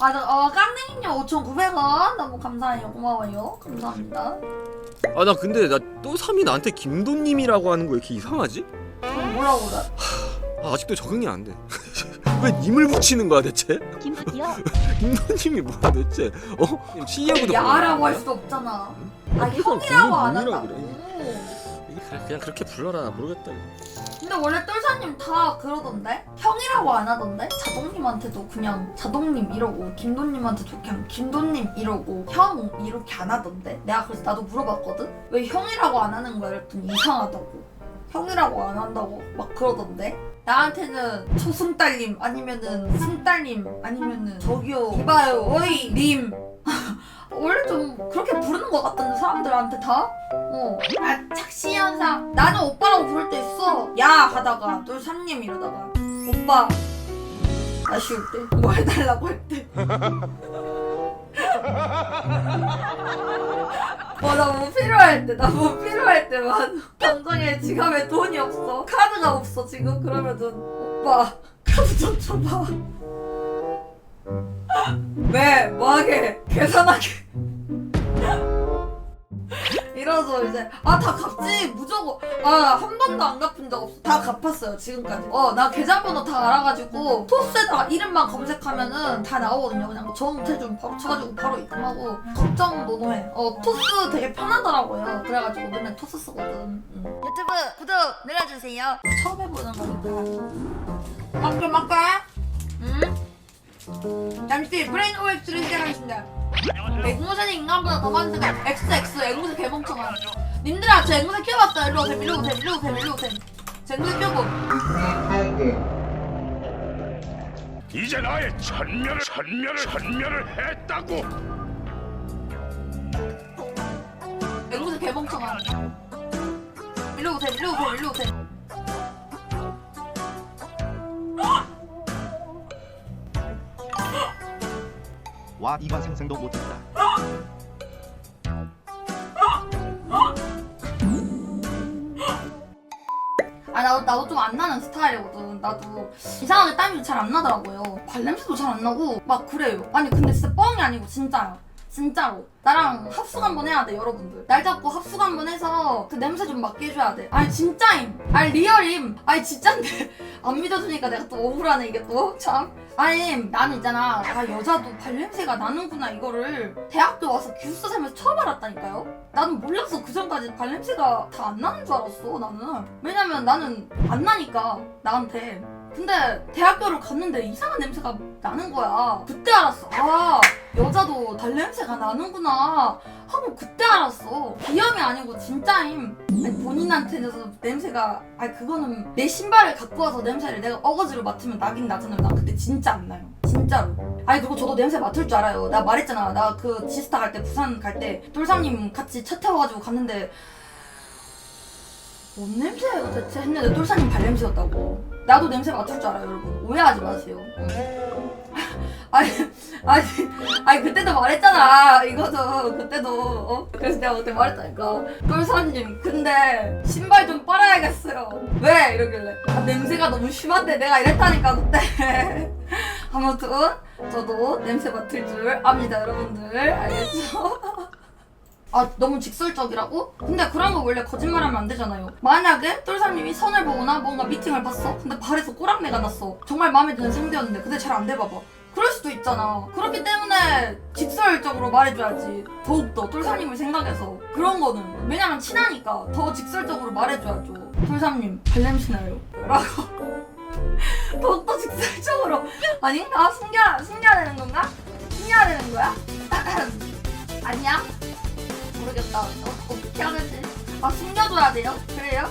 아, 나, 어, 깜냉이님 5,900원. 너무 감사해요. 고마워요. 감사합니다. 아 나 근데 나또 3이 나한테 김도님이라고 하는 거 왜 이렇게 이상하지? 그럼 뭐라고 그래? 아, 아직도 적응이 안 돼. 왜 님을 붙이는 거야 대체? 김부티요. 김도님이 뭐야 대체? 어? CEO도 야라고 할 수도 없잖아. 아, 형이라고 안 한다고. 그래. 그냥 그렇게 불러라 모르겠다. 근데 원래 똘사님 다 그러던데? 형이라고 안 하던데? 자동님한테도 그냥 자동님 이러고 김도님한테도 그냥 김도님 이러고 형 이렇게 안 하던데? 내가 그래서 나도 물어봤거든? 왜 형이라고 안 하는 거야? 그랬더니 이상하다고 형이라고 안 한다고 막 그러던데? 나한테는 초승달님 아니면은 승달님 아니면은 저기요 이봐요 어이 님 원래 좀 그렇게 부르는 것 같던데 사람들한테 다? 어. 아, 착시 현상. 나는 오빠라고 부를 때 있어. 야 하다가 똘삼님 이러다가 오빠 나 쉬울 때 뭐 해달라고 할 때. 어, 나뭐 필요할 때, 나 뭐 필요할 때만 당장에 지갑에 돈이 없어. 카드가 없어, 지금. 그러면은, 오빠, 카드 좀 줘봐. 왜? 뭐하게? 계산하게. 이러서 이제. 아 다 갚지? 무조건. 아 한 번도 안 갚은 적 없어. 다 갚았어요 지금까지. 어 나 계좌번호 다 알아가지고 토스에다가 이름만 검색하면은 다 나오거든요. 그냥 정태준 바로 쳐가지고 바로 입금하고 걱정 노노해. 어 토스 되게 편하더라고요. 그래가지고 맨날 토스 쓰거든. 응. 유튜브 구독 눌러주세요. 처음 해보는 거니까 막게 막게 응? 잠시 브레인 OX를 시작하겠습니다. 앵무새는 인간보다 더 많은 생각 XX 앵무새 개멍청아 님들아 저 앵무새 키워봤어요 일로 오세요 일로 오세요 일로 오세요 일로 오세요 저 앵무새 키워보. 이제 나의 천멸을 천멸을 천멸을 했다고. 앵무새 개멍청아 일로 오세요 일로 오세요 일로 오세 와 이건 상상도 못했다. 아 나도 나도 좀 안 나는 스타일이거든. 나도 이상하게 땀이 잘 안 나더라고요. 발냄새도 잘 안 나고 막 그래요. 아니 근데 진짜 뻥이 아니고 진짜야. 진짜로. 나랑 합숙 한번 해야 돼 여러분들. 날 잡고 합숙 한번 해서 그 냄새 좀 맡게 해줘야 돼. 아니 진짜임. 아니 리얼임. 아니 진짠데. 안 믿어주니까 내가 또 억울하네 이게 또참 아니 나는 있잖아. 아 여자도 발냄새가 나는구나 이거를. 대학교 와서 기숙사 살면서 처음 알았다니까요. 나는 몰랐어 그 전까지 발냄새가 다 안 나는 줄 알았어 나는. 왜냐면 나는 안 나니까 나한테 근데 대학교를 갔는데 이상한 냄새가 나는 거야. 그때 알았어. 아 여자도 발냄새가 나는구나. 하고 그때 알았어. 비염이 아니고 진짜임. 아니 본인한테는 냄새가 아니 그거는 내 신발을 갖고 와서 냄새를 내가 어거지로 맡으면 나긴 나잖아요 나 그때 진짜 안 나요. 진짜로. 아니 그리고 저도 냄새 맡을 줄 알아요. 나 말했잖아. 나 그 지스타 갈 때 부산 갈 때 똘삼님 같이 차 태워가지고 갔는데 뭔 냄새예요? 대체 했는데 똘사님 발냄새였다고. 나도 냄새 맡을 줄 알아요 여러분. 오해하지 마세요. 아니 아니 아니 그때도 말했잖아. 이거도 그때도. 어? 그래서 내가 그때 말했다니까. 똘사님 근데 신발 좀 빨아야겠어요. 왜? 이러길래. 아, 냄새가 너무 심한데 내가 이랬다니까 그때. 아무튼 저도 냄새 맡을 줄 압니다 여러분들. 알겠죠? 아 너무 직설적이라고? 근데 그런 거 원래 거짓말하면 안 되잖아요. 만약에 똘사님이 선을 보거나 뭔가 미팅을 봤어? 근데 발에서 꼬랑내가 났어. 정말 마음에 드는 상대였는데 근데 잘 안 돼봐봐. 그럴 수도 있잖아. 그렇기 때문에 직설적으로 말해줘야지. 더욱더 똘사님을 생각해서 그런 거는. 왜냐면 친하니까 더 직설적으로 말해줘야죠. 똘사님 발냄새 나요? 라고. 더욱더 직설적으로. 아닌가? 숨겨, 숨겨야 되는 건가? 숨겨야 되는 거야? 아니야? 모르겠다. 어, 어떻게 하는지. 아, 숨겨줘야 돼요? 그래요?